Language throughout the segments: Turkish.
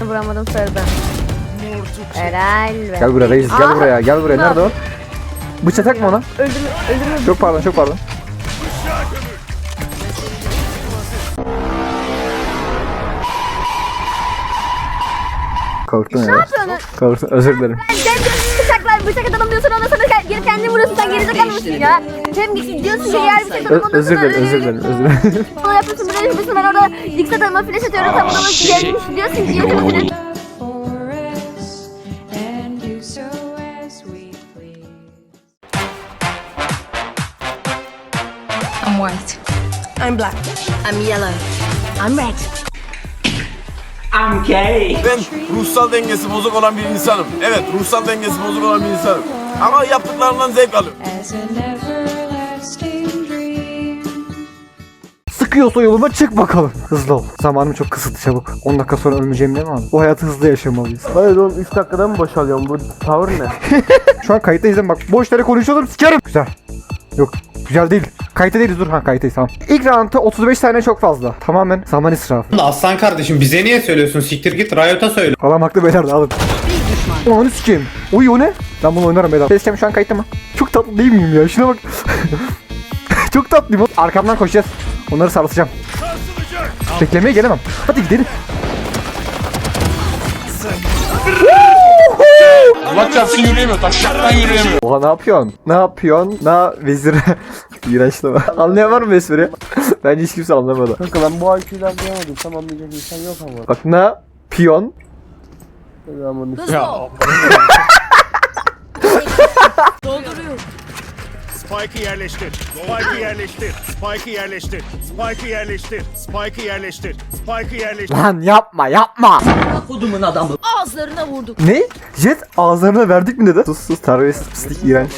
Vuramadım sarıdan. Helal be. Gel buraya reis gel Aa, buraya gel buraya. ne Nerede o? Bıçak takma ona. Öldürme, öldürme. Çok pardon çok pardon. Korktun ya. yapıyorsun? Korktun özür dilerim. Sen diyorsun bıçaklar, bıçak atalım diyorsun ondan sonra geri kendini vuruyorsun sen gerizekalı mısın ya? Hem diyorsun ki diğer bıçak atalım Ö- ondan özür dilerim özür dilerim özür dilerim. Bunu yapıyorsun böyle yapıyorsun ben orada dikkat atıma flash atıyorum sen buna gelmiş diyorsun ki we please. I'm white. I'm black. I'm yellow. I'm red. Ben ruhsal dengesi bozuk olan bir insanım. Evet, ruhsal dengesi bozuk olan bir insanım. Ama yaptıklarından zevk alıyorum. Sıkıyorsa yoluma çık bakalım. Hızlı ol. Zamanım çok kısıtlı çabuk. 10 dakika sonra ölmeyeceğim değil mi abi? Bu hayatı hızlı yaşamalıyız. Hayır oğlum 3 dakikada mı boşalıyorum? Bu tavır ne? Şu an kayıttayız değil mi? Bak boş yere konuşuyorum sikerim. Güzel. Yok güzel değil. Kayıtta değiliz dur ha kayıttayız tamam. İlk roundda 35 tane çok fazla. Tamamen zaman israfı. Aslan kardeşim bize niye söylüyorsun? Siktir git Riot'a söyle. Adam haklı beyler de alın. Onu sikeyim. Oy o ne? Ben bunu oynarım beyler. Facecam şu an kayıtta mı? Çok tatlı değil miyim ya? Şuna bak. Çok tatlıyım. Arkamdan koşacağız. Onları sarsacağım. Beklemeye gelemem. Hadi gidelim. Allah çarpsın yürüyemiyor, taşlardan yürüyemiyor. Oha ne yapıyorsun? Ne yapıyorsun? Ne vezir? İğrenç lama. Anlayan var mı espri? Bence hiç kimse anlamadı. Kanka ben bu IQ'yu anlayamadım. Tam anlayacak insan yok ama. Bak ne piyon. Ben bunu Spike'ı yerleştir. Spike'ı yerleştir. Spike'ı yerleştir. Spike'ı yerleştir. Spike'ı yerleştir. Spike'ı yerleştir. Lan yapma yapma. Ağızlarına vurduk. Ne? Jet ağızlarına verdik mi dedi? Sus sus terbiyesiz pislik iğrenç.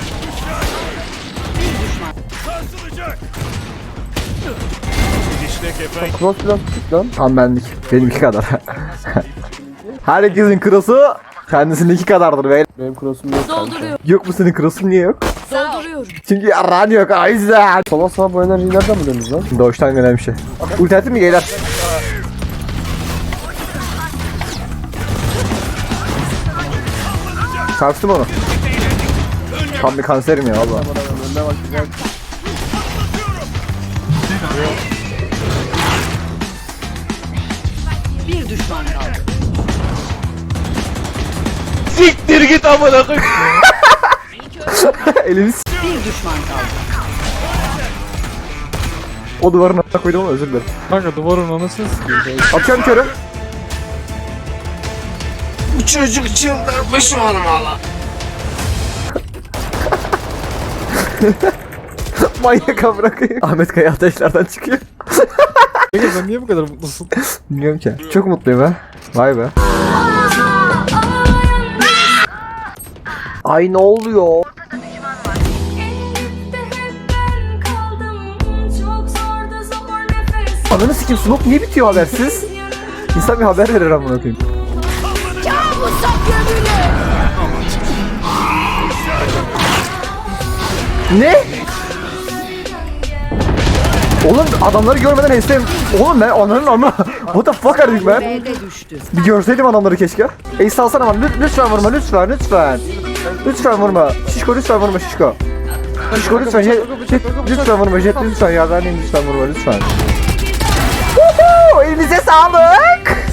Cross biraz küçük lan. Tam benlik. Benimki kadar. Herkesin krosu kendisininki kadardır be. Benim cross'um yok kanka. Dolduruyor. Yok mu senin krosun niye yok? Dolduruyorum. Çünkü yaran yok o yüzden. Sabah sabah bu enerjiyi nereden buluyorsunuz lan? Doğuştan gelen bir şey. Ulti mı geyler? Sarstım onu. Tam bir kanserim ya valla. Önüne bak güzel. Düşman kaldı. Siktir git amına koy. Elini s- Bir düşman kaldı. o duvarın altına koydum ama özür dilerim. Kanka duvarın anasını sikeyim. Atıyorum körü. Bu çocuk çıldırmış olmalı. Manyak amına koyayım. Ahmet Kaya ateşlerden çıkıyor. Kanka sen niye bu kadar mutlusun? Bilmiyorum ki. Çok mutluyum ha. Vay be. Ay ne oluyor? Ananı sikim Smoke niye bitiyor habersiz? İnsan bir haber verir amına koyayım. Ne? Oğlum adamları görmeden estem. Oğlum ben onların ama what the fuck? B'de düştü. Bir görseydim adamları keşke. Ace alsana Lüt- lütfen vurma lütfen lütfen. Lütfen vurma. Şişko lütfen vurma Şişko. Şişko lütfen jet, jet lütfen vurma jet lütfen yardım lütfen vurma lütfen. Elinize sağlık.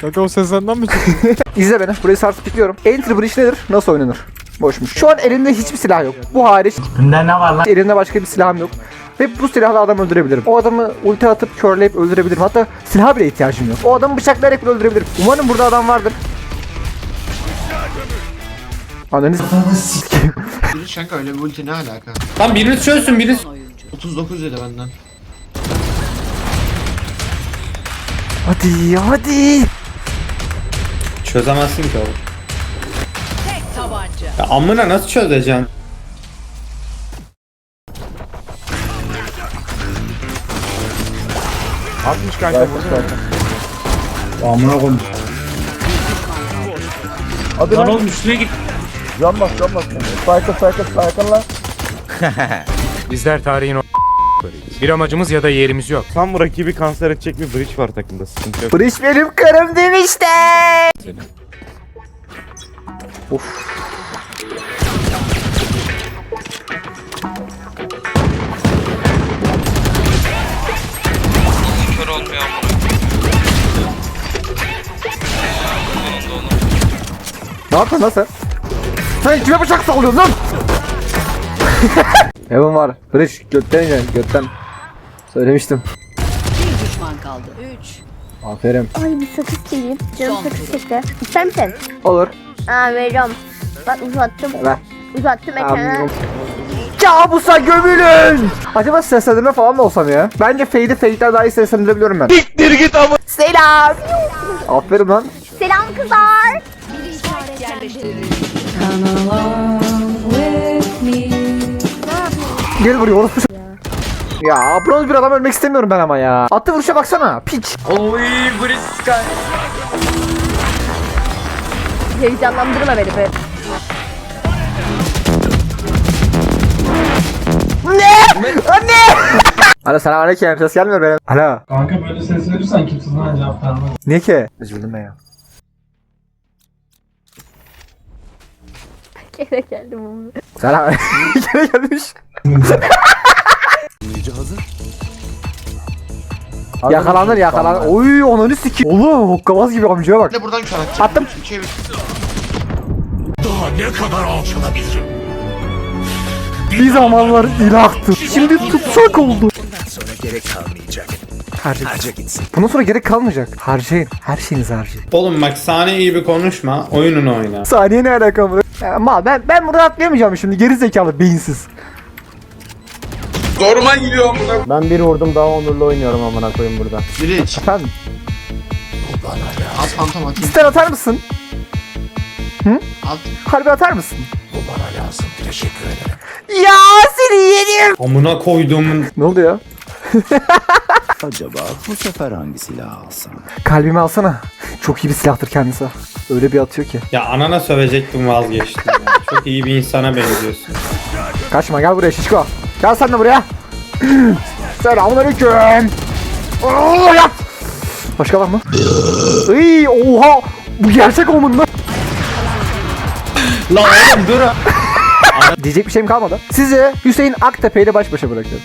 Kanka o ses senden mi çıktı? İzle beni. Burayı sarsıp. Enter Bridge nedir? Nasıl oynanır? Boşmuş. Şu an elinde hiçbir silah yok. Bu hariç. Bunda ne var lan? Elinde başka bir silahım yok. Ve bu silahla adam öldürebilirim. O adamı ulti atıp körleyip öldürebilirim. Hatta silaha bile ihtiyacım yok. O adamı bıçaklayarak bile öldürebilirim. Umarım burada adam vardır. Ananı s**eyim. Kanka öyle bir ulti ne alaka? Lan biriniz çözsün biriniz. 39 dedi benden. Hadi hadi. Çözemezsin ki oğlum. Tek tabanca. Ya amına nasıl çözeceksin? Atmış kanka bunu. Amına koyayım. Hadi lan. oğlum üstüne git. Can bas can bas. Cycle cycle cycle lan. Bizler tarihin o bir amacımız ya da yerimiz yok. Tam rakibi kanser edecek bir bridge var takımda sıkıntı yok. Bridge benim karım demişti. Of. Ne yapıyorsun lan sen? Sen kime bıçak sallıyorsun lan? Evan var. Bridge götten yani götten. Söylemiştim. Bir düşman kaldı. Üç. Aferin. Ay bir sakız çekeyim. Canım Son sakız çekti. İster misin? Olur. Aa veriyorum. Bak uzattım. Ver. Uzattım ekrana. Kabusa gömülün! Acaba seslendirme falan mı olsam ya? Bence Fade'i Fade'den daha iyi seslendirebiliyorum ben. Diktir git ama. Selam. Aferin lan. Selam kızlar. Gel buraya orospu Ya bronz bir adam ölmek istemiyorum ben ama ya. Attı vuruşa baksana. Piç. Heyecanlandırma beni be. Anne! Alo selam aleyküm. Ses gelmiyor benim. Alo. Kanka böyle ses verirsen kimse sana cevap vermez. Niye ki? Üzüldüm ben ya. Gene geldim. Selam. Gene gelmiş. Yakalanır yakalanır. Oy onanı siki. Oğlum hokkabaz gibi amcaya bak. De buradan kör atacak. Attım. Çevir. Bir zamanlar ilahtı. Şimdi tutsak oldu. Harca gitsin. Bundan sonra gerek kalmayacak. Harcayın. Her şeyinizi harcayın. Oğlum bak saniye gibi konuşma. Oyununu oyna. Saniye ne alaka bu? Ya, mal ben ben burada atlayamayacağım şimdi. Geri zekalı beyinsiz. Orman gidiyor amına. Ben bir vurdum daha onurlu oynuyorum amına koyayım burada. Bridge. Efendim? At fantom atayım. İster atar mısın? At. Harbi atar mısın? Bu bana lazım. Teşekkür ederim. Ya seni yedim. Amına koyduğumun Ne oldu ya? Acaba bu sefer hangi silahı alsam? Kalbimi alsana. Çok iyi bir silahtır kendisi. Öyle bir atıyor ki. Ya anana sövecektim vazgeçtim. ya. Çok iyi bir insana benziyorsun. Kaçma gel buraya şişko. Gel sen de buraya. Selamünaleyküm. Oo yat. Başka var mı? Iy oha. Bu gerçek omun mu? La oğlum dur. Diyecek bir şeyim kalmadı. Sizi Hüseyin Aktepe ile baş başa bırakıyorum.